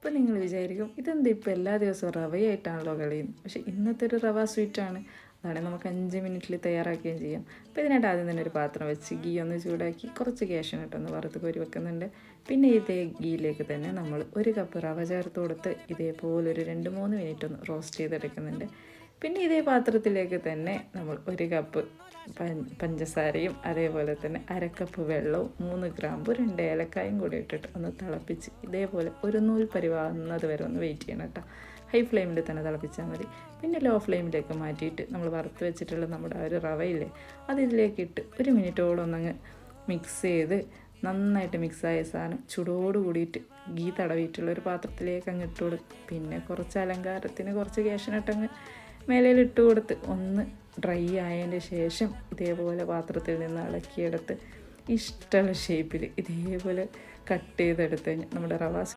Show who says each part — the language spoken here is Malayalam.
Speaker 1: അപ്പോൾ നിങ്ങൾ വിചാരിക്കും ഇതെന്താ ഇപ്പോൾ എല്ലാ ദിവസവും റവയായിട്ടാണല്ലോ കളിയും പക്ഷേ ഇന്നത്തെ ഒരു റവ സ്വീറ്റാണ്. അതാണെങ്കിൽ നമുക്ക് അഞ്ച് മിനിറ്റിൽ തയ്യാറാക്കുകയും ചെയ്യാം. അപ്പോൾ ഇതിനായിട്ട് ആദ്യം തന്നെ ഒരു പാത്രം വെച്ച് ഗീ ഒന്ന് ചൂടാക്കി കുറച്ച് ക്യാഷൻ ഇട്ടൊന്ന് വറുത്ത് കോരി വെക്കുന്നുണ്ട്. പിന്നെ ഇതേ ഗീയിലേക്ക് തന്നെ നമ്മൾ ഒരു കപ്പ് റവ ചേർത്ത് കൊടുത്ത് ഇതേപോലെ ഒരു രണ്ട് മൂന്ന് മിനിറ്റ് ഒന്ന് റോസ്റ്റ് ചെയ്തെടുക്കുന്നുണ്ട്. പിന്നെ ഇതേ പാത്രത്തിലേക്ക് തന്നെ നമ്മൾ ഒരു കപ്പ് പഞ്ചസാരയും അതേപോലെ തന്നെ അരക്കപ്പ് വെള്ളവും മൂന്ന് ഗ്രാമ്പും രണ്ട് ഏലക്കായും കൂടി ഇട്ടിട്ട് ഒന്ന് തിളപ്പിച്ച് ഇതേപോലെ ഒരു നൂൽ പരിവാകുന്നത് വരെ ഒന്ന് വെയിറ്റ് ചെയ്യണം കേട്ടോ. ഹൈ ഫ്ലെയിമിൽ തന്നെ തിളപ്പിച്ചാൽ മതി. പിന്നെ ലോ ഫ്ലെയിമിലേക്ക് മാറ്റിയിട്ട് നമ്മൾ വറുത്ത് വെച്ചിട്ടുള്ള നമ്മുടെ ആ ഒരു റവയില്ലേ ഇതിലേക്ക് ഇട്ട് ഒരു മിനിറ്റോളം ഒന്നങ്ങ് മിക്സ് ചെയ്ത് നന്നായിട്ട് മിക്സായ സാധനം ചൂടോട് കൂടിയിട്ട് ഗീ തടവിയിട്ടുള്ള ഒരു പാത്രത്തിലേക്ക് അങ്ങ് ഇട്ട് കൊടുക്കും. പിന്നെ കുറച്ച് അലങ്കാരത്തിന് കുറച്ച് കേശനിട്ടങ്ങ് മേലയിൽ ഇട്ട് കൊടുത്ത് ഒന്ന് ഡ്രൈ ആയതിന്റെ ശേഷം ഇതേപോലെ പാത്രത്തിൽ നിന്ന് ഇളക്കിയെടുത്ത് ഇഷ്ടമുള്ള ഷേപ്പിൽ ഇതേപോലെ കട്ട് ചെയ്തെടുത്ത് കഴിഞ്ഞാൽ നമ്മുടെ റവ